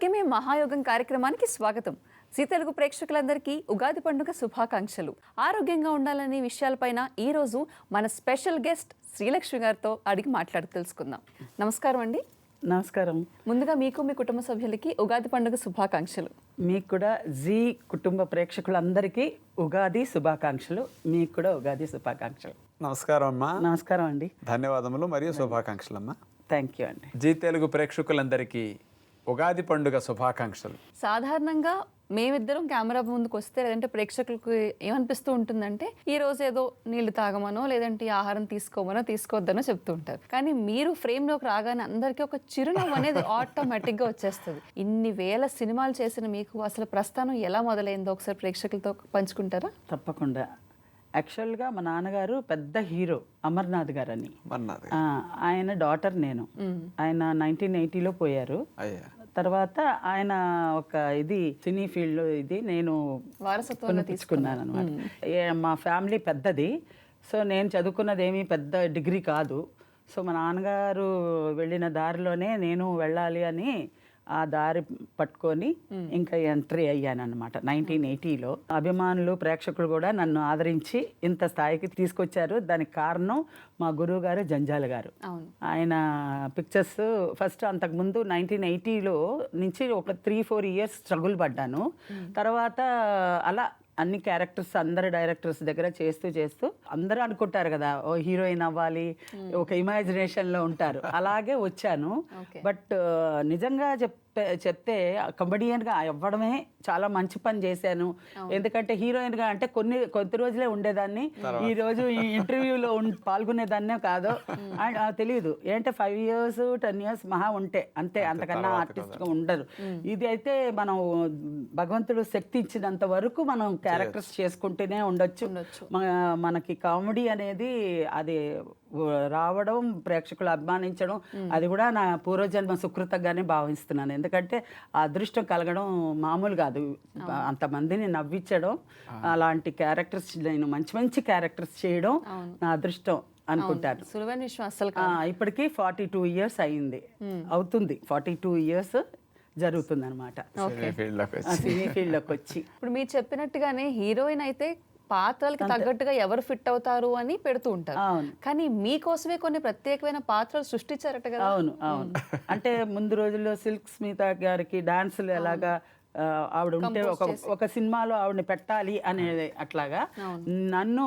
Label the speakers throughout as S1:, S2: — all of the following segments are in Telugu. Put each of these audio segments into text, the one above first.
S1: ఆరోగ్యమే మహాయోగం కార్యక్రమానికి స్వాగతం. జీ తెలుగు ప్రేక్షకులందరికీ ఉగాది పండుగ శుభాకాంక్షలు. ఆరోగ్యంగా ఉండాలనే విషయాలపైన ఈ రోజు మన స్పెషల్ గెస్ట్ శ్రీలక్ష్మి గారితో అడిగి మాట్లాడి తెలుసుకుందాం. నమస్కారం అండి.
S2: నమస్కారం.
S1: ముందుగా మీకు మీ కుటుంబ సభ్యులకి ఉగాది పండుగ శుభాకాంక్షలు.
S2: మీకు కూడా జీ కుటుంబ ప్రేక్షకులందరికీ ఉగాది శుభాకాంక్షలు. మీకు కూడా ఉగాది శుభాకాంక్షలు.
S3: నమస్కారం అమ్మా.
S2: నమస్కారం అండి.
S3: ధన్యవాదములు మరియు శుభాకాంక్షలు అమ్మా
S2: థ్యాంక్ యూ అండి.
S3: జీ తెలుగు ప్రేక్షకులందరికీ ఉగాది పండుగ శుభాకాంక్షలు.
S1: సాధారణంగా మేమిద్దరం కెమెరా ముందుకు వస్తే లేదంటే ప్రేక్షకులకు ఏమనిపిస్తూ ఉంటుందంటే ఈ రోజు ఏదో నీళ్ళు తాగమనో లేదంటే ఈ ఆహారం తీసుకోమనో తీసుకోవద్దనో చెప్తూ ఉంటారు. కానీ మీరు frame లోకి రాగానే అందరికీ ఒక చిరునవ్వు అనేది ఆటోమేటిక్గా వచ్చేస్తుంది. ఇన్ని వేల సినిమాలు చేసిన మీకు అసలు ప్రస్థానం ఎలా మొదలైందో ఒకసారి ప్రేక్షకులతో పంచుకుంటారా?
S2: తప్పకుండా. యాక్చువల్గా మా నాన్నగారు పెద్ద హీరో అమర్నాథ్ గారు. అని ఆయన డాటర్ నేను. ఆయన నైన్టీన్ ఎయిటీలో పోయారు.
S3: అయ్యా.
S2: తర్వాత ఆయన ఒక ఇది సినీ ఫీల్డ్లో ఇది నేను
S1: వారసత్వంగా
S2: కొనిపించుకున్నాను అనమాట మా ఫ్యామిలీ పెద్దది. సో నేను చదువుకున్నది ఏమీ పెద్ద డిగ్రీ కాదు. సో మా నాన్నగారు వెళ్ళిన దారిలోనే నేను వెళ్ళాలి అని ఆ దారి పట్టుకొని ఇంకా ఎంట్రీ అయ్యాను అనమాట నైన్టీన్ ఎయిటీలో అభిమానులు ప్రేక్షకులు కూడా నన్ను ఆదరించి ఇంత స్థాయికి తీసుకొచ్చారు. దానికి కారణం మా గురువు గారు జంజాల గారు. ఆయన పిక్చర్స్ ఫస్ట్ అంతకుముందు నైన్టీన్ ఎయిటీలో నుంచి ఒక త్రీ ఫోర్ ఇయర్స్ స్ట్రగుల్ పడ్డాను. తర్వాత అలా అన్ని క్యారెక్టర్స్ అందరు డైరెక్టర్స్ దగ్గర చేస్తూ చేస్తూ అందరూ అనుకుంటారు కదా ఓ హీరోయిన్ అవ్వాలి ఒక ఇమాజినేషన్లో ఉంటారు. అలాగే వచ్చాను. బట్ నిజంగా చెప్పే చెప్తే comedian గా అవ్వడమే చాలా మంచి పని చేశాను. ఎందుకంటే హీరోయిన్గా అంటే కొన్ని కొద్ది రోజులే ఉండేదాన్ని. ఈ రోజు ఈ ఇంటర్వ్యూలో పాల్గొనేదాన్నే కాదో. అండ్ తెలియదు ఏంటంటే ఫైవ్ ఇయర్స్ టెన్ ఇయర్స్ మహా ఉంటే అంతే అంతకన్నా ఆర్టిస్ట్గా ఉండరు. ఇది అయితే మనం భగవంతుడు శక్తి ఇచ్చినంత వరకు మనం క్యారెక్టర్స్ చేసుకుంటూనే ఉండొచ్చు. మన- మనకి కామెడీ అనేది అది రావడం ప్రేక్షకులు అభిమానించడం అది కూడా నా పూర్వజన్మ సుకృతంగానే భావిస్తున్నాను. ఎందుకంటే ఆ అదృష్టం కలగడం మామూలు కాదు. అంతమందిని నవ్వించడం అలాంటి క్యారెక్టర్స్ నేను మంచి మంచి క్యారెక్టర్స్ చేయడం నా అదృష్టం అనుకుంటాను.
S1: సులువైన విషయం అసలు
S2: ఆ, ఇప్పటికి ఫార్టీ టూ ఇయర్స్ అయింది. అవుతుంది. ఫార్టీ టూ ఇయర్స్ జరుగుతుంది అనమాట
S3: సినీ
S2: సినీ ఫీల్డ్లోకి వచ్చి.
S1: ఇప్పుడు మీరు చెప్పినట్టుగానే హీరోయిన్ అయితే పాత్రలకి తగ్గట్టుగా ఎవరు ఫిట్ అవుతారు అని పెడుతూ ఉంటారు. కానీ మీకోసమే కొన్ని ప్రత్యేకమైన పాత్రలు సృష్టించారట కదా.
S2: అవును అవును. అంటే ముందు రోజుల్లో సిల్క్ స్మిత గారికి డాన్సులు ఎలాగా ఆవిడ ఉంటే ఒక ఒక సినిమాలో ఆవిడని పెట్టాలి అనేది అట్లాగా. నన్ను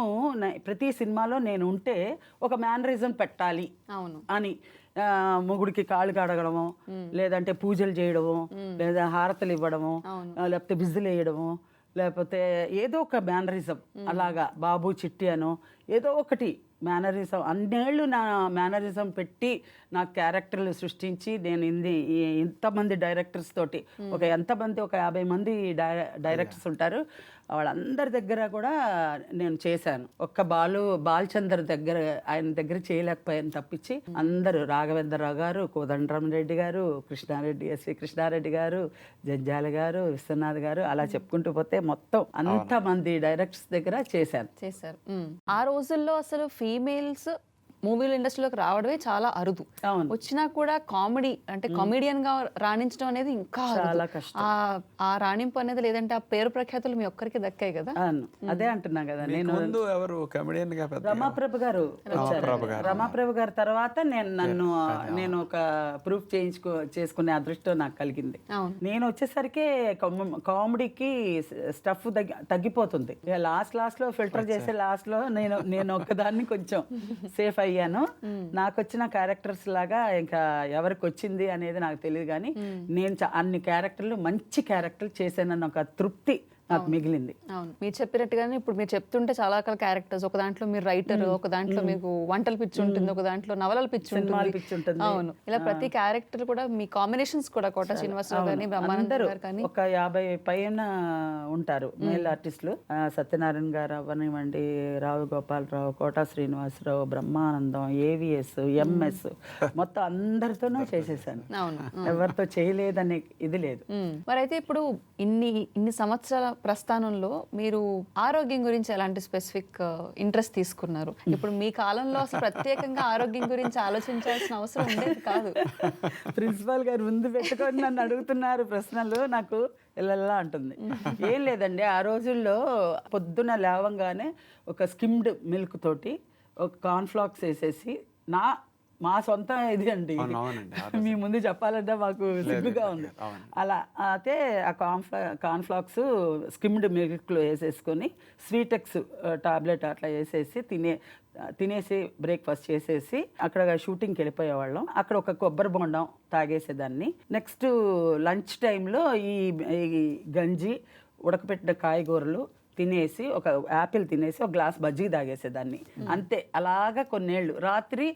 S2: ప్రతి సినిమాలో నేను ఉంటే ఒక మేనరిజం పెట్టాలి
S1: అవును.
S2: అని మొగుడికి కాళ్ళు కడగడము లేదంటే పూజలు చేయడము లేదా హారతలు ఇవ్వడము లేకపోతే బిజులు వేయడము లేకపోతే ఏదో ఒక మేనరిజం. అలాగా బాబు చిట్టి అనో ఏదో ఒకటి మేనరిజం. అన్నేళ్ళు నా మేనరిజం పెట్టి నా క్యారెక్టర్లు సృష్టించి నేను ఈ- ఇంతమంది డైరెక్టర్స్ తోటి ఒక ఎంతమంది ఒక యాభై మంది డై- డైరెక్టర్స్ ఉంటారు. వాళ్ళందరి దగ్గర కూడా నేను చేశాను. ఒక్క బాలు బాలచందర్ దగ్గర ఆయన దగ్గర చేయలేకపోయాను తప్పించి అందరూ రాఘవేంద్రరావు గారు కోదండరామ్ రెడ్డి గారు కృష్ణారెడ్డి ఎస్వి కృష్ణారెడ్డి గారు జంజాల గారు విశ్వనాథ్ గారు అలా చెప్పుకుంటూ పోతే మొత్తం అంతమంది డైరెక్టర్స్ దగ్గర చేశాను.
S1: చేశారు. ఆ రోజుల్లో అసలు ఫీమేల్స్ మూవీల ఇండస్ట్రీలోకి రావడమే చాలా అరుదు.
S2: అవును.
S1: వచ్చినా కూడా కామెడీ అంటే కామెడియన్గా రాణించడం అనేది ఇంకా.
S2: చాలా కష్టం.
S1: ఆ ఆ రాణింపు అనేది లేదంటే ఆ పేరు ప్రఖ్యాతులు మీ ఒక్కరికి దక్కాయి కదా?
S2: అదే అంటున్నా కదా నేను
S3: ముందు ఎవరు కమెడియన్గా
S2: రమాప్రభ గారు రమాప్రభ గారు. తర్వాత నేను నన్ను నేను ఒక ప్రూఫ్ చేయించుకో చేసుకునే అదృష్టం నాకు కలిగింది. నేను వచ్చేసరికి కామ- కామెడీకి స్టఫ్ తగ్గి తగ్గిపోతుంది. లాస్ట్ లాస్ట్లో ఫిల్టర్ చేసే లాస్ట్లో నేను నేను ఒక్కదాన్ని కొంచెం సేఫ్ అయ్యాను. నాకు వచ్చిన క్యారెక్టర్స్ లాగా ఇంకా ఎవరికి వచ్చింది అనేది నాకు తెలియదు కానీ నేను అన్ని క్యారెక్టర్లు మంచి క్యారెక్టర్లు చేశానన్న ఒక తృప్తి నాకు మిగిలింది.
S1: అవును. మీరు చెప్పినట్టుగానే ఇప్పుడు మీరు చెప్తుంటే చాలా రకాల క్యారెక్టర్స్ ఒక దాంట్లో మీరు రైటర్ ఒక దాంట్లో మీకు వంటల పిచ్చి ఉంటుంది ఒక దాంట్లో నవలల పిచ్చి ఉంటుంది.
S2: పిచ్చి ఉంటుంది.
S1: అవును. ఇలా ప్రతి క్యారెక్టర్ కూడా మీ కాంబినేషన్స్ కూడా కోట శ్రీనివాసరావు గాని బ్రహ్మానంద
S2: అందరూ
S1: గారు కానీ.
S2: ఒక యాభై పైన ఉంటారు మేల్ ఆర్టిస్టులు సత్యనారాయణ గారు అవ్వనివ్వండి రావు గోపాలరావు కోటా శ్రీనివాసరావు బ్రహ్మానందం ఏవిఎస్ ఎంఎస్ మొత్తం అందరితోనూ చేసేసాను.
S1: అవును.
S2: ఎవరితో చేయలేదనే ఇది లేదు.
S1: మ్మ్. మరి అయితే ఇప్పుడు ఇన్ని ఇన్ని సంవత్సరాల ప్రస్థానంలో మీరు ఆరోగ్యం గురించి ఎలాంటి స్పెసిఫిక్ ఇంట్రెస్ట్ తీసుకున్నారు? ఇప్పుడు మీ కాలంలో అసలు ప్రత్యేకంగా ఆరోగ్యం గురించి ఆలోచించాల్సిన అవసరం ఉండేది కాదు.
S2: ప్రిన్సిపాల్ గారు ముందు పెట్టుకొని నన్ను అడుగుతున్నారు ప్రశ్నలు నాకు ఇలా అంటుంది. ఏం లేదండి ఆ రోజుల్లో పొద్దున లేవంగానే ఒక స్కిమ్డ్ మిల్క్ తోటి ఒక కార్న్ఫ్లాక్స్ వేసేసి నా మా సొంత ఇది అండి. మీ ముందు చెప్పాలంటే మాకు సిగ్గుగా ఉంది. అలా అయితే ఆ కార్న్ఫ్లా కార్న్ఫ్లాక్స్ స్కిమ్డ్ మిల్క్లో వేసేసుకొని స్వీటెక్స్ టాబ్లెట్ అట్లా వేసేసి తినే తినేసి బ్రేక్ఫాస్ట్ చేసేసి అక్కడ షూటింగ్కి వెళ్ళిపోయేవాళ్ళం. అక్కడ ఒక కొబ్బరి బొండం తాగేసేదాన్ని. నెక్స్ట్ లంచ్ టైంలో ఈ గంజి ఉడకపెట్టిన కాయగూరలు తినేసి ఒక యాపిల్ తినేసి ఒక గ్లాస్ బజ్జీ తాగేసేదాన్ని అంతే అలాగా కొన్నేళ్ళు. రాత్రి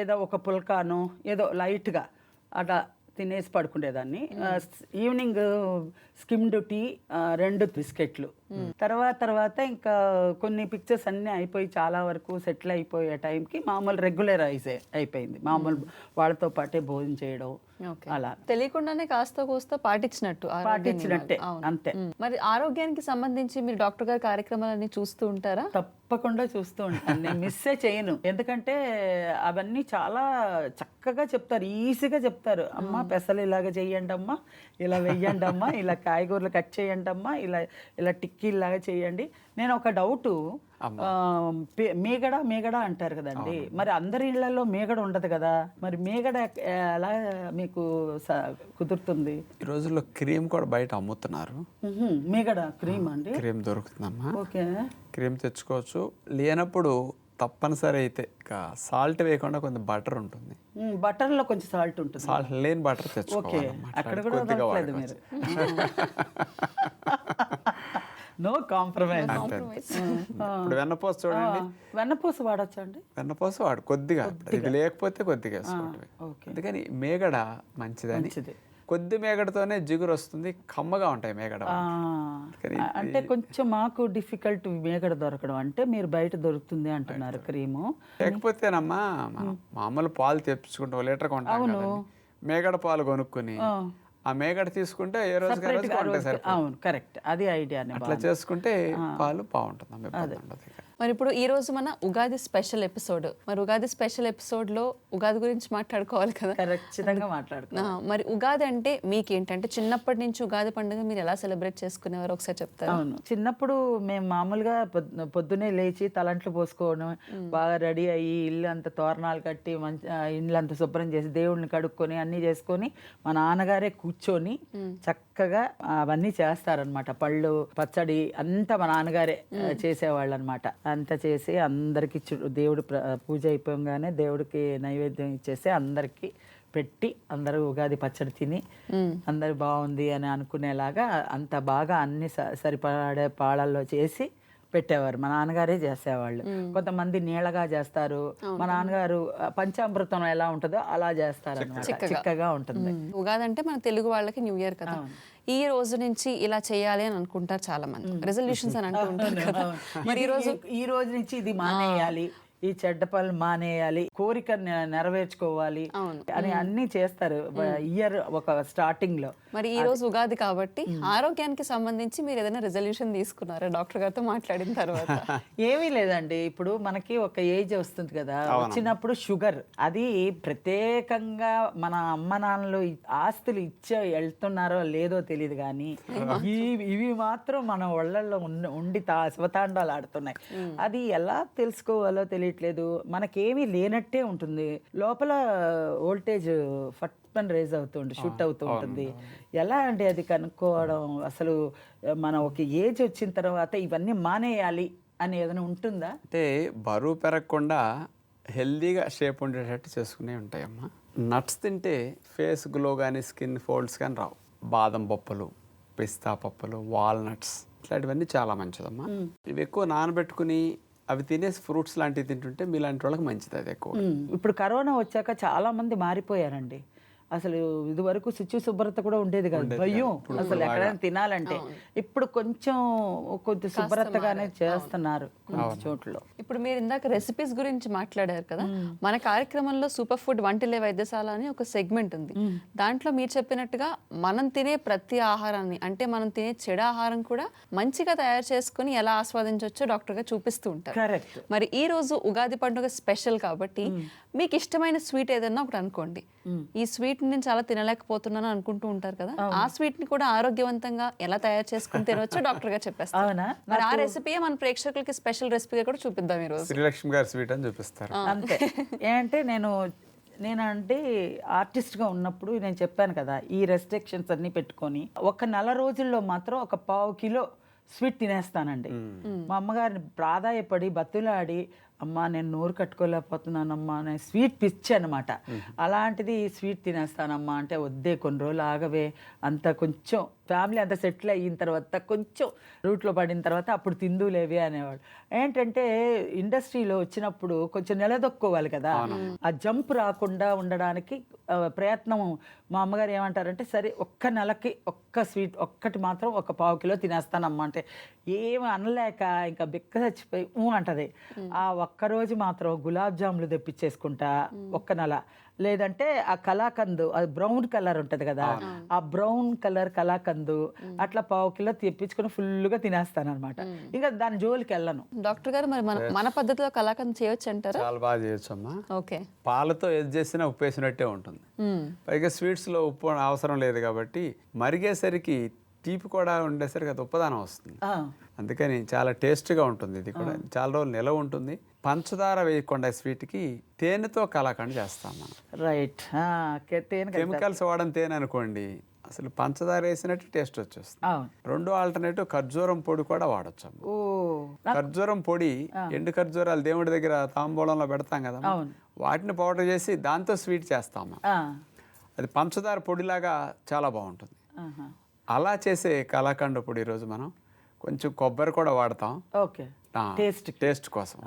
S2: ఏదో ఒక పుల్కాను ఏదో లైట్గా అట్లా తినేసి పడుకునేదాన్ని ఈవినింగ్ స్కిమ్డ్ టీ రెండు బిస్కెట్లు. తర్వాత తర్వాత ఇంకా కొన్ని పిక్చర్స్ అన్నీ అయిపోయి చాలా వరకు సెటిల్ అయిపోయే టైంకి మామూలు రెగ్యులర్ అయిసే అయిపోయింది. మామూలు వాళ్ళతో పాటే భోజనం చేయడం అలా.
S1: తెలియకుండానే కాస్త కోస్త పాటించినట్టు
S2: పాటించినట్టే. అంతే.
S1: మరి ఆరోగ్యానికి సంబంధించి మీరు డాక్టర్ గారి కార్యక్రమాలన్నీ చూస్తూ ఉంటారా?
S2: తప్పకుండా చూస్తూ ఉంటాను. నేను మిస్సే చేయను. ఎందుకంటే అవన్నీ చాలా చక్కగా చెప్తారు ఈజీగా చెప్తారు. అమ్మ పెసలు ఇలాగ చెయ్యండి అమ్మా ఇలా వెయ్యండి అమ్మా ఇలా కాయగూరలు కట్ చేయండి అమ్మా. ఇలా ఇలా టిక్కీలాగా చేయండి. నేను ఒక డౌటు మేగడ మేగడ అంటారు కదండి. మరి అందరి ఇళ్ళలో మేగడ ఉండదు కదా. మరి మేగడ ఎలా మీకు కుదురుతుంది?
S3: ఈ రోజుల్లో క్రీమ్ కూడా బయట అమ్ముతున్నారు.
S2: మేగడ క్రీమ్ అండి.
S3: క్రీమ్ దొరుకుతుందమ్మా.
S2: ఓకే.
S3: క్రీమ్ తెచ్చుకోవచ్చు. లేనప్పుడు తప్పనిసరి అయితే ఇక సాల్ట్ వేయకుండా కొంచెం బటర్ ఉంటుంది.
S2: బటర్లో కొంచెం సాల్ట్ ఉంటుంది.
S3: సాల్ట్ లేని బటర్
S2: ఓకే అక్కడ కూడా వదలట్లేదు మీరు. No compromise.
S3: ఇప్పుడు వెన్నపూస చూడండి.
S2: వెన్నపూస వాడచ్చా అండి?
S3: వెన్నపూస వాడు కొద్దిగా. ఇది లేకపోతే కొద్దిగా వేసుకోవటమే. అందుకని మేగడ మంచిదని
S2: మంచిది.
S3: కొద్ది మేగడతోనే జిగురు వస్తుంది కమ్మగా ఉంటాయి మేగడ
S2: అంటే కొంచెం మాకు డిఫికల్ట్ మేగడ దొరకడం అంటే మీరు బయట దొరుకుతుంది అంటున్నారు క్రీము.
S3: లేకపోతేనమ్మా మామూలు పాలు తెప్పించుకుంటాం లీటర్ కొంటాం. మేగడ పాలు కొనుక్కుని ఆ. మేగడ తీసుకుంటే ఏ రోజు
S2: అవును కరెక్ట్. అది ఐడియానే
S3: అట్లా చేసుకుంటే పాలు బాగుంటుంది ఇక.
S1: మరి ఇప్పుడు ఈ రోజు మన ఉగాది స్పెషల్ ఎపిసోడ్. మరి ఉగాది స్పెషల్ ఎపిసోడ్లో ఉగాది గురించి మాట్లాడుకోవాలి కదా?
S2: ఖచ్చితంగా మాట్లాడుకో.
S1: ఆ, మరి ఉగాది అంటే మీకేంటంటే చిన్నప్పటి నుంచి ఉగాది పండుగ మీరు ఎలా సెలబ్రేట్ చేసుకునేవారు ఒకసారి చెప్తారా?
S2: అవును. చిన్నప్పుడు మేము మామూలుగా పొద్దు- పొద్దునే లేచి తలంట్లు పోసుకోవడం బాగా రెడీ అయ్యి ఇల్లు అంత తోరణాలు కట్టి మంచి ఇల్లు అంత శుభ్రం చేసి దేవుడిని కడుక్కొని అన్నీ చేసుకొని మా నాన్నగారే కూర్చొని చక్కగా అవన్నీ చేస్తారనమాట పళ్ళు పచ్చడి అంతా మా నాన్నగారే చేసేవాళ్ళు అనమాట అంతా చేసి అందరికి దేవుడు పూజ అయిపోగానే దేవుడికి నైవేద్యం ఇచ్చేసి అందరికి పెట్టి అందరూ ఉగాది పచ్చడి తిని అందరు బాగుంది అని అనుకునేలాగా అంత బాగా అన్ని స- సరిపడే పాళల్లో చేసి పెట్టేవారు. మా నాన్నగారే చేసేవాళ్ళు. కొంతమంది నీళ్ళగా చేస్తారు. మా నాన్నగారు పంచామృతం ఎలా ఉంటుందో అలా చేస్తారు చిక్కగా. ఉంటుంది.
S1: ఉగాది అంటే మన తెలుగు వాళ్ళకి న్యూ ఇయర్ కదా. ఈ రోజు నుంచి ఇలా చేయాలి అని అనుకుంటారు చాలా మంది రెజల్యూషన్స్ అని అంటూ ఉంటారు కదా. మరి ఈ రోజు
S2: ఈ- రోజు నుంచి ఇది మానేయాలి. ఈ చెడ్డ పనులు మానేయాలి. కోరిక నెరవేర్చుకోవాలి. అని అన్ని చేస్తారు. ఇయర్ ఒక స్టార్టింగ్లో.
S1: మరి ఈ రోజు ఉగాది కాబట్టి ఆరోగ్యానికి సంబంధించి మీరు ఏదైనా రెజల్యూషన్ తీసుకున్నారా? డాక్టర్ గారితో మాట్లాడిన తర్వాత.
S2: ఏమీ లేదండి. ఇప్పుడు మనకి ఒక ఏజ్ వస్తుంది కదా. వచ్చినప్పుడు షుగర్ అది ప్రత్యేకంగా మన అమ్మ నాన్నలు ఆస్తులు ఇచ్చే వెళ్తున్నారో లేదో తెలియదు కానీ ఇవి మాత్రం మన ఒళ్ళల్లో ఉన్న- ఉండి తా శివతాండాలు ఆడుతున్నాయి. అది ఎలా తెలుసుకోవాలో తెలియట్లేదు. మనకేమీ లేనట్టే ఉంటుంది. లోపల వోల్టేజ్ ఫట్ రేజ్ అవుతుంది షూట్ అవుతూ ఉంటుంది ఎలా అండి అది కనుక్కోవడం? అసలు మన ఒక ఏజ్ వచ్చిన తర్వాత ఇవన్నీ మానేయాలి అని ఏదైనా ఉంటుందా?
S3: అంటే బరువు పెరగకుండా హెల్దీగా షేప్ ఉండేటట్టు చేసుకునే ఉంటాయమ్మా. నట్స్ తింటే ఫేస్ గ్లో కానీ స్కిన్ ఫోల్డ్స్ కానీ రావు. బాదం పప్పులు పిస్తా పప్పులు వాల్నట్స్ ఇట్లాంటివన్నీ చాలా మంచిదమ్మా. ఇవి ఎక్కువ నానబెట్టుకుని అవి తినేసి ఫ్రూట్స్ లాంటివి తింటుంటే మీలాంటి వాళ్ళకి మంచిది అది ఎక్కువ.
S2: ఇప్పుడు కరోనా వచ్చాక చాలా మంది మారిపోయారండి. అసలు ఇది వరకు శుచి శుభ్రత కూడా ఉండేది కాదు. భయం అసలు ఎక్కడైనా తినాలంటే ఇప్పుడు కొంచెం కొంచెం శుభ్రతగానే చేస్తున్నారు కొన్ని చోట్ల.
S1: ఇప్పుడు మీరు ఇందాక రెసిపీస్ గురించి మాట్లాడారు కదా? మన కార్యక్రమంలో సూపర్ ఫుడ్ వంటిలే వైద్యశాల అని ఒక సెగ్మెంట్ ఉంది. దాంట్లో మీరు చెప్పినట్టుగా మనం తినే ప్రతి ఆహారాన్ని అంటే మనం తినే చెడు ఆహారం కూడా మంచిగా తయారు చేసుకుని ఎలా ఆస్వాదించవచ్చో డాక్టర్గా చూపిస్తూ ఉంటారు.
S2: కరెక్ట్.
S1: మరి ఈ రోజు ఉగాది పండుగ స్పెషల్ కాబట్టి మీకు ఇష్టమైన స్వీట్ ఏదన్నా ఒకటి అనుకోండి. ఈ స్వీట్ నేను చాలా తినలేకపోతున్నాను అనుకుంటూ ఉంటారు కదా. ఆ స్వీట్ని కూడా ఆరోగ్యవంతంగా ఎలా తయారు చేసుకుని తినవచ్చో డాక్టర్ గారు చెప్పేస్తారు.
S2: అవునా?
S1: మరి ఆ రెసిపీ మన ప్రేక్షకులకి స్పెషల్ రెసిపీగా కూడా చూపిద్దాం ఈ రోజు
S3: శ్రీలక్ష్మి గారి స్వీట్ అని చూపిస్తారు
S2: అంతే. ఏంటంటే నేను నేనంటే ఆర్టిస్ట్గా ఉన్నప్పుడు నేను చెప్పాను కదా ఈ రెస్ట్రిక్షన్స్ అన్నీ పెట్టుకొని ఒక నెల రోజుల్లో మాత్రం ఒక పావు కిలో స్వీట్ తినేస్తానండి. మా అమ్మగారిని ప్రాధాయపడి బతులాడి అమ్మా నేను నోరు కట్టుకోలేకపోతున్నానమ్మా నేను స్వీట్ పిచ్చి అనమాట అలాంటిది స్వీట్ తినేస్తానమ్మా అంటే వద్దే కొన్ని రోజులు ఆగవే. అంత కొంచెం ఫ్యామిలీ అంతా సెటిల్ అయిన తర్వాత కొంచెం రూట్లో పడిన తర్వాత అప్పుడు తిందులేవే అనేవాడు. ఏంటంటే ఇండస్ట్రీలో వచ్చినప్పుడు కొంచెం నిలదొక్కోవాలి కదా. ఆ జంప్ రాకుండా ఉండడానికి ప్రయత్నం మా అమ్మగారు ఏమంటారంటే సరే ఒక్క నెలకి ఒక్క స్వీట్ ఒక్కటి మాత్రం ఒక పావు కిలో తినేస్తానమ్మా. అంటే ఏమి అనలేక ఇంకా బిక్క చచ్చిపోయి ఊ అంటది. ఆ ఒక్క రోజు మాత్రం గులాబ్ జాములు తెప్పించేసుకుంటా ఒక్క నెల. లేదంటే ఆ కలాకందు అది బ్రౌన్ కలర్ ఉంటది కదా ఆ బ్రౌన్ కలర్ కలాకందు అట్లా పావు కిలో తెప్పించుకొని ఫుల్గా తినేస్తాను అనమాట ఇంకా దాని జోలికి వెళ్ళను.
S1: డాక్టర్ గారు మరి మన మన పద్ధతిలో కలాకండ్ చేయొచ్చు అంటారా?
S3: చాలా బాగా చేయొచ్చు అమ్మా
S1: ఓకే.
S3: పాలతో ఏది చేసినా ఉప్పు వేసినట్టే ఉంటుంది పైగా స్వీట్స్లో ఉప్పు అవసరం లేదు కాబట్టి మరిగేసరికి తీపి కూడా ఉండేసరికి అది ఉప్పదానం వస్తుంది. అందుకని చాలా టేస్ట్గా ఉంటుంది ఇది కూడా. చాలా రోజులు నిలవ ఉంటుంది. పంచదార వేయకుండా స్వీట్కి తేనెతో కలాకండ్ చేస్తాం మనం.
S2: రైట్.
S3: కెమికల్స్ వాడని తేనె అనుకోండి అసలు పంచదార వేసినట్టు టేస్ట్ వచ్చేస్తుంది. రెండో ఆల్టర్నేటివ్ ఖర్జూరం పొడి కూడా వాడచ్చు ఖర్జూరం పొడి ఎండు ఖర్జూరాలు దేవుడి దగ్గర తాంబూలంలో పెడతాం కదా. వాటిని పౌడర్ చేసి దాంతో స్వీట్ చేస్తాము అది పంచదార పొడిలాగా చాలా బాగుంటుంది. అలా చేసే కలాకండ పొడి ఈరోజు మనం కొంచెం కొబ్బరి కూడా వాడతాం.
S2: ఓకే. టేస్ట్.
S3: టేస్ట్ కోసం.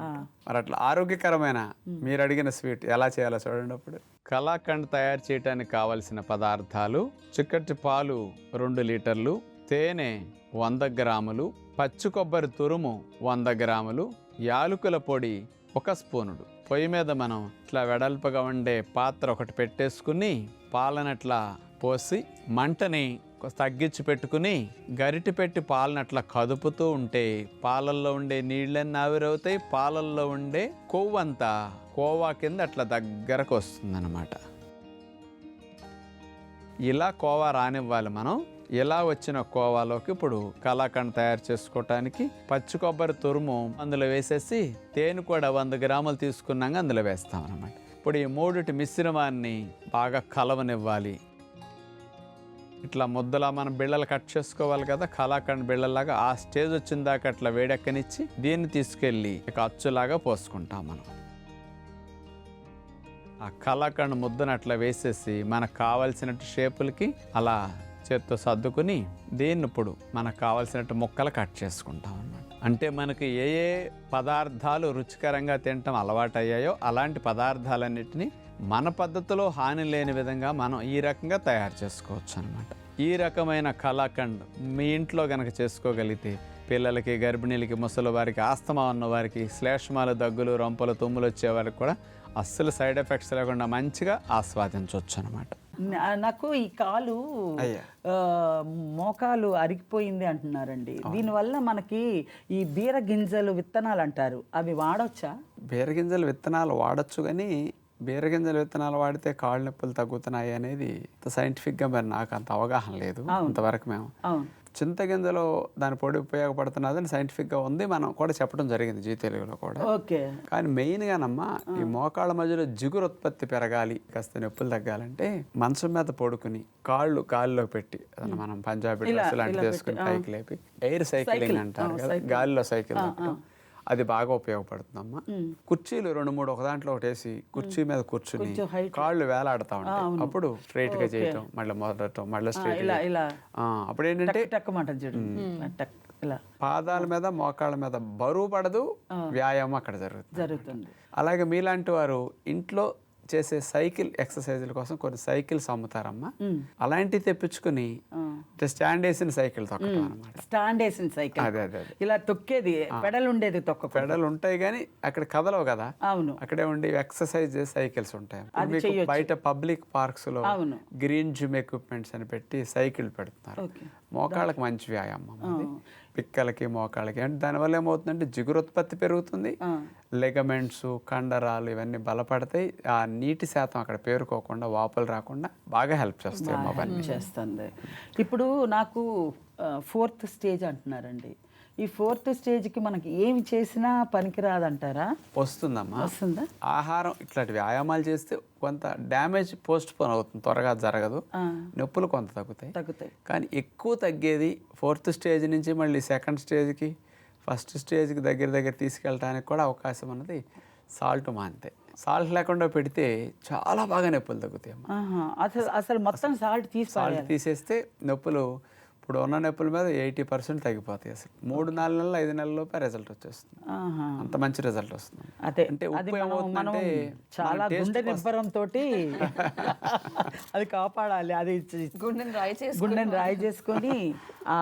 S3: మరి అట్లా ఆరోగ్యకరమైన మీరు అడిగిన స్వీట్ ఎలా చేయాలో చూడండి అప్పుడు. కలాకండ్ తయారు చేయడానికి కావలసిన పదార్థాలు చిక్కటి పాలు రెండు లీటర్లు తేనె వంద గ్రాములు పచ్చి కొబ్బరి తురుము వంద గ్రాములు యాలకుల పొడి ఒక స్పూనుడు. పొయ్యి మీద మనం ఇట్లా వెడల్పుగా ఉండే పాత్ర ఒకటి పెట్టేసుకుని పాలనట్లా పోసి మంటని కొంత తగ్గించి పెట్టుకుని గరిటె పెట్టి పాలను అట్లా కదుపుతూ ఉంటే పాలల్లో ఉండే నీళ్ళన్నీ ఆవిరవుతాయి పాలల్లో ఉండే కొవ్వంతా కోవా కింద అట్లా దగ్గరకు వస్తుందన్నమాట. ఇలా కోవా రానివ్వాలి మనం. ఇలా వచ్చిన కోవాలోకి ఇప్పుడు కలాకండ్ తయారు చేసుకోవటానికి పచ్చి కొబ్బరి తురుము అందులో వేసేసి తేనె కూడా వంద గ్రాములు తీసుకున్నాక అందులో వేస్తాం అనమాట ఇప్పుడు ఈ మూడిటి మిశ్రమాన్ని బాగా కలవనివ్వాలి. ఇట్లా ముద్దలా మనం బిళ్ళలు కట్ చేసుకోవాలి కదా కళాఖండ్ బిళ్ళలాగా ఆ స్టేజ్ వచ్చిన దాకా అట్లా వేడెక్కనిచ్చి దీన్ని తీసుకెళ్ళి ఇక అచ్చులాగా పోసుకుంటాం మనం. ఆ కళాఖండ్ ముద్దను అట్లా వేసేసి మనకు కావలసినట్టు షేపులకి అలా చేత్తో సర్దుకుని దీన్ని ఇప్పుడు మనకు కావాల్సినట్టు ముక్కలు కట్ చేసుకుంటాం అన్నమాట. అంటే మనకు ఏ ఏ పదార్థాలు రుచికరంగా తినటం అలవాటయ్యాయో అలాంటి పదార్థాలన్నిటినీ మన పద్ధతిలో హాని లేని విధంగా మనం ఈ రకంగా తయారు చేసుకోవచ్చు అనమాట ఈ రకమైన కళాఖండ్ మీ ఇంట్లో కనుక చేసుకోగలిగితే పిల్లలకి గర్భిణీలకి ముసలి వారికి ఆస్తమా ఉన్న వారికి శ్లేష్మాలు దగ్గులు రొంపలు తుమ్ములు వచ్చే వారికి కూడా అస్సలు సైడ్ ఎఫెక్ట్స్ లేకుండా మంచిగా ఆస్వాదించవచ్చు అనమాట
S2: నాకు ఈ కాలు మోకాలు అరిగిపోయింది అంటున్నారండి. దీనివల్ల మనకి ఈ బీర గింజలు విత్తనాలు అంటారు. అవి వాడొచ్చా?
S3: బీరగింజల విత్తనాలు వాడచ్చు కానీ బీరగింజల విత్తనాలు వాడితే కాళ్ళు నొప్పులు తగ్గుతున్నాయి అనేది సైంటిఫిక్గా మరి నాకు అంత అవగాహన లేదు. అంతవరకు మేము
S2: అవును.
S3: చింతగింజలో దాని పొడి ఉపయోగపడుతున్నదని సైంటిఫిక్గా ఉంది. మనం కూడా చెప్పడం జరిగింది జీ తెలుగులో కూడా.
S2: ఓకే.
S3: కానీ మెయిన్గానమ్మా ఈ మోకాళ్ళ మధ్యలో జిగురు ఉత్పత్తి పెరగాలి కాస్త నొప్పులు తగ్గాలంటే మంచం మీద పడుకుని కాళ్ళు గాలిలో పెట్టి మనం పంజాబీ డ్రెస్ లాంటివి వేసుకుని పైకి లేపి ఎయిర్ సైక్లింగ్ అంటారు కదా గాలిలో సైకిల్. అది బాగా ఉపయోగపడుతుందమ్మా. కుర్చీలు రెండు మూడు ఒక దాంట్లో ఒకటి వేసి కుర్చీ మీద కూర్చుని కాళ్ళు వేలాడుతూ ఉంటాయి. అప్పుడు స్ట్రైట్గా చేయటం మళ్ళీ మొదలటం మళ్ళీ స్ట్రైట్ అప్పుడు ఏంటంటే పాదాల మీద మోకాళ్ళ మీద బరువు పడదు వ్యాయామం అక్కడ జరుగుతుంది.
S2: జరుగుతుంది.
S3: అలాగే మీలాంటి వారు ఇంట్లో చేసే సైకిల్ ఎక్సర్సైజుల కోసం కొన్ని సైకిల్స్ అమ్ముతారమ్మా. అలాంటివి తెప్పించుకుని స్టాండ్ వేసిన సైకిల్ తొక్కడం అనమాట
S2: స్టాండ్ వేసిన సైకిల్.
S3: అదే అదే
S2: ఇలా తొక్కేది పెడల్ ఉండేది తొక్క
S3: పెడలు ఉంటాయి కానీ అక్కడ కదలవు కదా.
S2: అవును.
S3: అక్కడే ఉండి ఎక్సర్సైజ్ చేసే సైకిల్స్ ఉంటాయి. మీకు. బయట పబ్లిక్
S2: పార్క్స్లో.
S3: గ్రీన్ జిమ్ ఎక్విప్మెంట్స్ అని పెట్టి సైకిల్ పెడుతున్నారు. మోకాళ్ళకి మంచి వ్యాయామం పిక్కలకి మోకాళ్ళకి. అంటే దానివల్ల ఏమవుతుందంటే జిగురోత్పత్తి పెరుగుతుంది. లెగమెంట్స్ కండరాలు ఇవన్నీ బలపడతాయి. ఆ నీటి శాతం అక్కడ పేరుకోకుండా వాపులు రాకుండా బాగా హెల్ప్ చేస్తాయి మొబైల్
S2: help చేస్తుంది. ఇప్పుడు నాకు ఫోర్త్ స్టేజ్ అంటున్నారండి. ఈ ఫోర్త్ స్టేజ్కి మనకి ఏమి చేసినా పనికిరాదంటారా?
S3: వస్తుందమ్మా.
S2: వస్తుందా?
S3: ఆహారం ఇట్లాంటి వ్యాయామాలు చేస్తే కొంత డ్యామేజ్ పోస్ట్ పోన్ అవుతుంది. త్వరగా జరగదు. నొప్పులు కొంత తగ్గుతాయి.
S2: తగ్గుతాయి.
S3: కానీ ఎక్కువ తగ్గేది ఫోర్త్ స్టేజ్ నుంచి మళ్ళీ సెకండ్ స్టేజ్కి ఫస్ట్ స్టేజ్కి దగ్గర దగ్గర తీసుకెళ్ళడానికి కూడా అవకాశం ఉన్నది సాల్ట్ మాంతే. సాల్ట్ లేకుండా పెడితే చాలా బాగా నొప్పులు తగ్గుతాయి.
S2: అసలు అసలు మొత్తం సాల్ట్ తీసి
S3: సాల్ట్ తీసేస్తే నొప్పులు ఇప్పుడు ఉన్న నొప్పుల మీద ఎయిటీ పర్సెంట్ తగ్గిపోతాయి అసలు. మూడు నాలుగు నెలలు ఐదు నెలలలోపే రిజల్ట్ వచ్చేస్తుంది.
S2: ఆహా.
S3: అంత మంచి రిజల్ట్ వస్తుంది.
S2: అదే
S3: అంటే ఉప్పు ఏమవుతుందంటే
S2: చాలా గుండె
S3: కోసం-
S2: నిబ్బరం తోటి అది కాపాడాలి అది
S1: గుండెని రాయి చేసి
S2: గుండెని రాయి చేసుకొని ఆ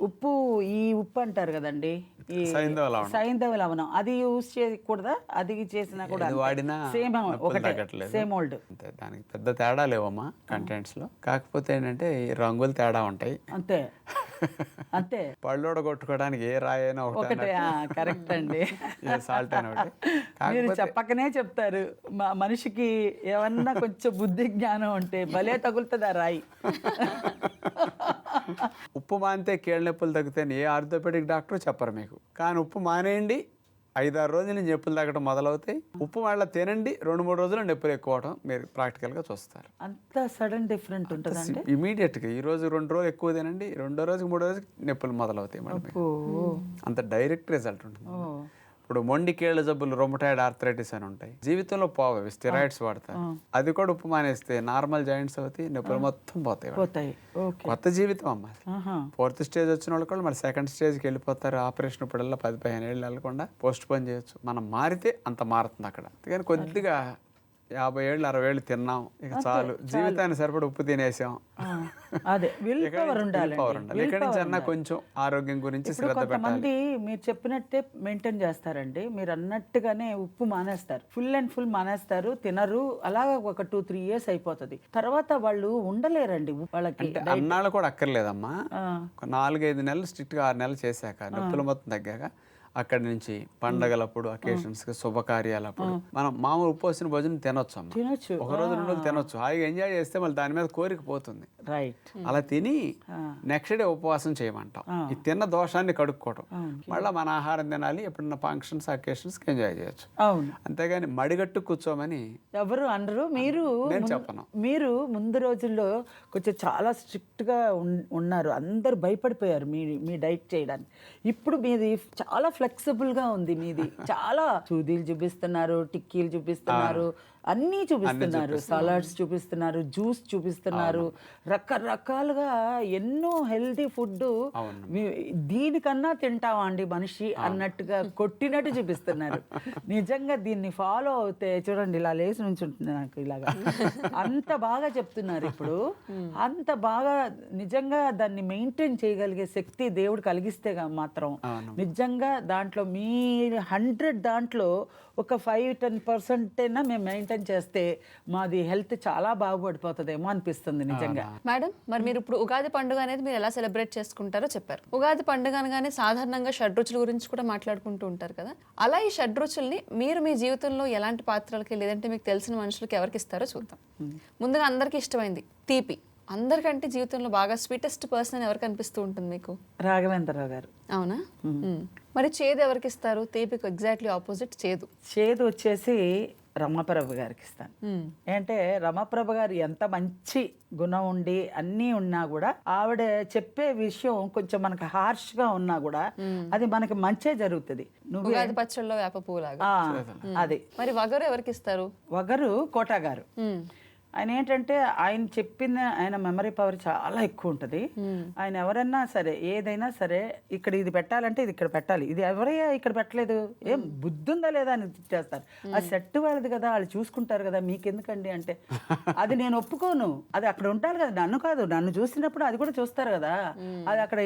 S2: ఉప్పు ఈ ఉప్పు అంటారు కదండి ఈ
S3: సైంధవ లవణం.
S2: అది యూజ్ చేయకూడదా? అది చేసినా కూడా
S3: వాడినా
S2: సేమ్ ఒకటే. Same old.
S3: అంతే దానికి పెద్ద తేడా లేవమ్మా కంటెంట్స్లో. కాకపోతే ఏంటంటే రంగులు తేడా ఉంటాయి.
S2: అంతే. అంతే.
S3: పళ్ళోడ కొట్టుకోవడానికి ఏ రాయైనా ఒకటే
S2: కరెక్ట్ అండి.
S3: సాల్ట్
S2: మీరు చెప్పకనే చెప్తారు మా మనిషికి ఏమన్నా కొంచెం బుద్ధి జ్ఞానం ఉంటే భలే తగులుతుంది రాయి.
S3: ఉప్పు మానితే కీళ్ళ నొప్పులు తగ్గుతాయని ఏ ఆర్థోపెడిక్ డాక్టర్ చెప్పరు మీకు. కానీ ఉప్పు మానేయండి ఐదారు రోజుల నుంచి నొప్పులు తగ్గడం మొదలవుతాయి. ఉప్పు మళ్ళీ తినండి రెండు మూడు రోజులు నొప్పులు ఎక్కువ అవడం మీరు ప్రాక్టికల్గా చూస్తారు.
S2: అంత సడన్ డిఫరెంట్ ఉంటుందండి?
S3: ఇమీడియట్గా ఈ రోజు రెండు రోజులు ఎక్కువ తినండి రెండో రోజుకి మూడో రోజుకి నొప్పులు మొదలవుతాయి.
S2: ఓ
S3: అంత డైరెక్ట్ రిజల్ట్ ఉంటుంది. ఇప్పుడు మొండి కీళ్ళ జబ్బులు రొమటైడ్ ఆర్థరైటిస్ అని ఉంటాయి. జీవితంలో పోవవి స్టెరాయిడ్స్ వాడతారు. అది కూడా ఉప్పు మానేస్తే నార్మల్ జాయింట్స్ అవుతాయి నొప్పులు మొత్తం పోతాయి కొత్త జీవితం అమ్మ ఫోర్త్ స్టేజ్ వచ్చిన వాళ్ళు కూడా మరి సెకండ్ స్టేజ్కి వెళ్ళిపోతారు. ఆపరేషన్ ఇప్పుడల్లా పది పదిహేను ఏళ్ళు వెళ్ళకుండా పోస్ట్ పోన్ చేయొచ్చు. మనం మారితే అంత మారుతుంది అక్కడ. అందుకని కొద్దిగా యాభై ఏళ్ళు అరవై ఏళ్ళు తిన్నాం. ఇక చాలు. జీవితాన్ని సరిపడ ఉప్పు తినేసాం.
S2: అదే. విల్ పవర్ ఉండాలి.
S3: ఇక్కడి నుంచి అన్నా కొంచెం ఆరోగ్యం గురించి శ్రద్ధ పెట్టాలి.
S2: కొంతమంది మీరు చెప్పినట్టే మెయింటైన్ చేస్తారండి. మీరు అన్నట్టుగానే ఉప్పు మానేస్తారు. ఫుల్ అండ్ ఫుల్ మానేస్తారు తినరు. అలాగ ఒక టూ త్రీ ఇయర్స్ అయిపోతుంది. తర్వాత వాళ్ళు ఉండలేరండి వాళ్ళకి
S3: అన్నాళ్ళు కూడా అక్కర్లేదమ్మా. నాలుగైదు నెలలు స్ట్రిక్ట్గా ఆరు నెలలు చేశాక నొప్పులు మొత్తం తగ్గాక అక్కడి నుంచి పండగలప్పుడు occasions కి శుభకార్యాలప్పుడు. మనం మామూలు ఉప్పోసిన భోజనం తినొచ్చు అమ్మ.
S2: తినొచ్చు.
S3: ఒక రోజు రెండు రోజులు తినొచ్చు. హాయిగా ఎంజాయ్ చేస్తే మళ్ళీ దాని మీద కోరిక పోతుంది.
S2: రైట్
S3: అలా తిని. నెక్స్ట్ డే ఉపవాసం చేయమంటాం. ఈ తిన్న దోషాన్ని కడుక్కోవటం. మళ్ళీ మన ఆహారం తినాలి ఎప్పుడన్నా ఫంక్షన్స్ అకేషన్స్కి ఎంజాయ్ చేయొచ్చు. అంతేగాని మడిగట్టు కూర్చోమని
S2: ఎవరు అనరు. మీరు
S3: నేను చెప్పను.
S2: మీరు ముందు రోజుల్లో కొంచెం చాలా స్ట్రిక్ట్గా ఉన్నారు. అందరు భయపడిపోయారు మీ మీ డైట్ చేయడానికి. ఇప్పుడు మీది చాలా ఫ్లెక్సిబుల్గా ఉంది మీది. చాలా సూదీలు చూపిస్తున్నారు టిక్కీలు చూపిస్తున్నారు. అన్నీ చూపిస్తున్నారు. సలాడ్స్ చూపిస్తున్నారు జ్యూస్ చూపిస్తున్నారు. రకరకాలుగా ఎన్నో హెల్తీ ఫుడ్. దీనికన్నా తింటావా అండి మనిషి అన్నట్టుగా కొట్టినట్టు చూపిస్తున్నారు. నిజంగా దీన్ని ఫాలో అవుతే చూడండి ఇలా లేచి నుంచి ఉంటుంది నాకు ఇలాగా. అంత బాగా చెప్తున్నారు ఇప్పుడు. అంత బాగా నిజంగా దాన్ని మెయింటైన్ చేయగలిగే శక్తి దేవుడు కలిగిస్తే మాత్రం నిజంగా దాంట్లో మీ హండ్రెడ్ దాంట్లో ఒక ఫైవ్ టెన్ పర్సెంట్ అయినా మేము మెయింటైన్ చేస్తే మాది హెల్త్ చాలా బాగుపడిపోతుందేమో అనిపిస్తుంది నిజంగా.
S1: మేడం మరి మీరు ఇప్పుడు ఉగాది పండుగ అనేది మీరు ఎలా సెలబ్రేట్ చేసుకుంటారో చెప్పారు. ఉగాది పండుగ అనగానే సాధారణంగా షడ్రుచుల గురించి కూడా మాట్లాడుకుంటూ ఉంటారు కదా. అలా ఈ షడ్రుచుల్ని మీరు మీ జీవితంలో ఎలాంటి పాత్రలకి లేదంటే మీకు తెలిసిన మనుషులకి ఎవరికి ఇస్తారో చూద్దాం. ముందుగా అందరికీ ఇష్టమైంది తీపి. అందరికంటే జీవితంలో బాగా స్వీటెస్ట్ పర్సన్ ఎవరికి అనిపిస్తూ ఉంటుంది మీకు?
S2: రాఘవేంద్రరావు గారు.
S1: అవునా. మరి చేదు ఎవరికి ఇస్తారు? తీపికి ఎగ్జాక్ట్లీ ఆపోజిట్ చేదు.
S2: చేదు వచ్చేసి రమాప్రభ గారికి ఇస్తాను. అంటే రమాప్రభ గారు ఎంత మంచి గుణం ఉండి అన్నీ ఉన్నా కూడా ఆవిడ చెప్పే విషయం కొంచెం మనకు harsh గా ఉన్నా కూడా అది మనకి మంచే జరుగుతుంది. నువ్వు
S1: పచ్చళ్ళలో వేప పువ్వులాగా.
S2: అది.
S1: మరి వగరు ఎవరికి ఇస్తారు?
S2: వగరు కోట గారు. ఆయన ఏంటంటే ఆయన చెప్పిన ఆయన మెమరీ పవర్ చాలా ఎక్కువ ఉంటుంది. ఆయన ఎవరన్నా సరే ఏదైనా సరే ఇక్కడ ఇది పెట్టాలంటే ఇది ఇక్కడ పెట్టాలి. ఇది ఎవరయ్యా ఇక్కడ పెట్టలేదు? ఏం బుద్ధి ఉందా లేదా అని చేస్తారు. ఆ సెట్ వాళ్ళది కదా వాళ్ళు చూసుకుంటారు కదా మీకెందుకండి అంటే. అది నేను ఒప్పుకోను. అది అక్కడ ఉంటారు కదా నన్ను కాదు. నన్ను చూసినప్పుడు అది కూడా చూస్తారు కదా. అది అక్కడ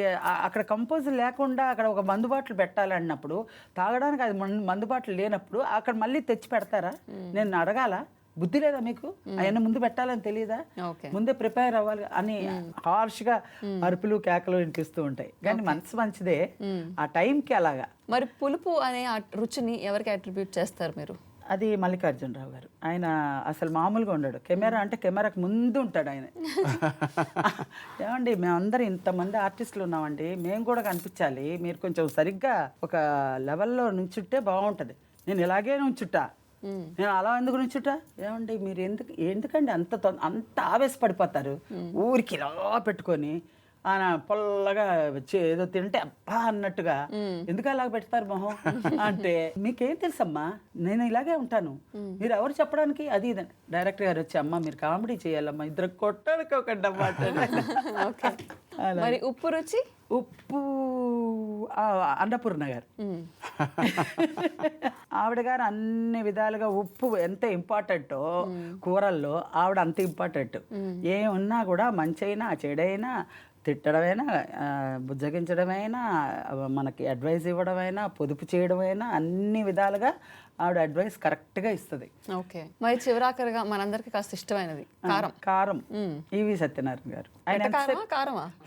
S2: అక్కడ కంపోజ్ లేకుండా అక్కడ ఒక మందు బాటిల్ పెట్టాలన్నప్పుడు తాగడానికి అది మందు బాటిల్ లేనప్పుడు అక్కడ మళ్ళీ తెచ్చి పెడతారా? నేను అడగాల? బుద్ధి లేదా మీకు? అవన్నీ ముందు పెట్టాలని తెలియదా ముందే ప్రిపేర్ అవ్వాలి అని హార్ష్గా అరుపులు కేకలు వినిపిస్తూ ఉంటాయి. కానీ మనసు మంచిదే ఆ టైంకి అలాగా.
S1: మరి పులుపు అనే రుచిని ఎవరికి అట్రిబ్యూట్ చేస్తారు మీరు?
S2: అది మల్లికార్జునరావు గారు. ఆయన అసలు మామూలుగా ఉండడు. కెమెరా అంటే కెమెరాకు ముందు ఉంటాడు ఆయన. ఏమండి మేమందరం ఇంతమంది ఆర్టిస్టులు ఉన్నామండి. మేము కూడా కనిపించాలి. మీరు కొంచెం సరిగ్గా ఒక లెవెల్లో నుంచుంటే బాగుంటుంది. నేను ఇలాగే నుంచుంటా. నేను అలా ఎందుకు నుంచుంటా? ఏమండి మీరు ఎందుకు ఎందుకండి అంత అంత ఆవేశపడిపోతారు? ఊరికి ఇలా పెట్టుకొని ఆయన పొల్లగా వచ్చి ఏదో తింటే అబ్బా అన్నట్టుగా ఎందుకు అలా పెడతారు మొహం? అంటే మీకేం తెలుసమ్మా? నేను ఇలాగే ఉంటాను. మీరు ఎవరు చెప్పడానికి? అది ఇది. అని. డైరెక్టర్ గారు వచ్చి అమ్మ మీరు కామెడీ చేయాలమ్మా ఇద్దరు కొట్టడానికి ఒక డబ్బా
S1: మరి ఉప్పు రుచి?
S2: ఉప్పు అన్నపూర్ణ గారు. ఆవిడ గారు అన్ని విధాలుగా ఉప్పు ఎంత ఇంపార్టెంటో కూరల్లో ఆవిడ అంత ఇంపార్టెంట్. ఏమున్నా కూడా మంచైనా చెడైనా తిట్టడమైనా బుజ్జగించడమైనా మనకి అడ్వైస్ ఇవ్వడమైనా పొదుపు చేయడమైనా అన్ని విధాలుగా ఆవిడ అడ్వైస్ కరెక్ట్గా ఇస్తుంది.
S1: ఓకే. మరి చివరాఖరిగా మనందరికి కాస్త ఇష్టమైనది. కారం.
S2: కారం. ఈవి సత్యనారాయణ గారు. ఆయన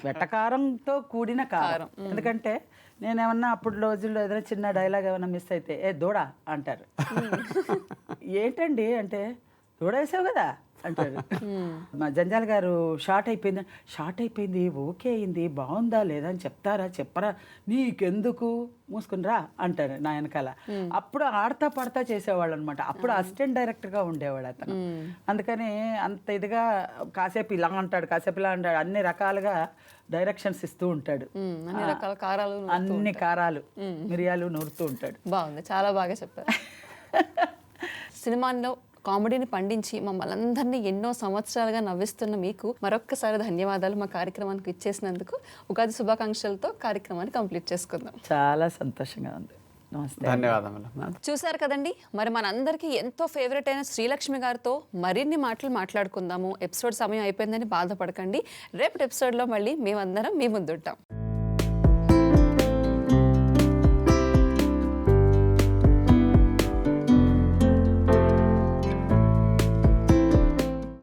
S2: వెటకారంతో కూడిన కారం. ఎందుకంటే నేనేమన్నా అప్పుడు రోజుల్లో ఏదైనా చిన్న డైలాగ్ ఏమైనా మిస్ అయితే ఏ దూడ అంటారు. ఏంటండి అంటే దూడ వేసావు కదా? అంటారు. మా జంజాల్ గారు షార్ట్ అయిపోయింది. షార్ట్ అయిపోయింది ఓకే అయింది బాగుందా లేదా అని చెప్తారా చెప్పరా? నీకెందుకు? మూసుకుని రా అంటారు నా వెనకాల. అప్పుడు ఆడతా పడతా చేసేవాళ్ళు అనమాట అప్పుడు అసిస్టెంట్ డైరెక్టర్గా ఉండేవాడు అతను. అందుకని అంత ఇదిగా కాసేపు ఇలా అంటాడు కాసేపు ఇలా అంటాడు అన్ని రకాలుగా డైరెక్షన్స్ ఇస్తూ ఉంటాడు.
S1: అన్ని రకాల కారాలు
S2: అన్ని కారాలు మిరియాలు నూరుతూ ఉంటాడు.
S1: బాగుంది. చాలా బాగా చెప్పారు. సినిమాల్లో కామెడీని పండించి మమ్మల్ని అందరినీ ఎన్నో సంవత్సరాలుగా నవ్విస్తున్న మీకు మరొక్కసారి ధన్యవాదాలు మా కార్యక్రమానికి ఇచ్చేసినందుకు. ఉగాది శుభాకాంక్షలతో కార్యక్రమాన్ని కంప్లీట్ చేసుకుందాం.
S2: చాలా సంతోషంగా ఉంది. నమస్తే.
S3: ధన్యవాదములు.
S1: చూశారు కదండి మరి మనందరికీ ఎంతో ఫేవరెట్ అయిన శ్రీలక్ష్మి గారితో మరిన్ని మాటలు మాట్లాడుకుందాము. ఎపిసోడ్ సమయం అయిపోయిందని బాధపడకండి. రేపటి ఎపిసోడ్లో మళ్ళీ మేమందరం మీ ముందుంటాం.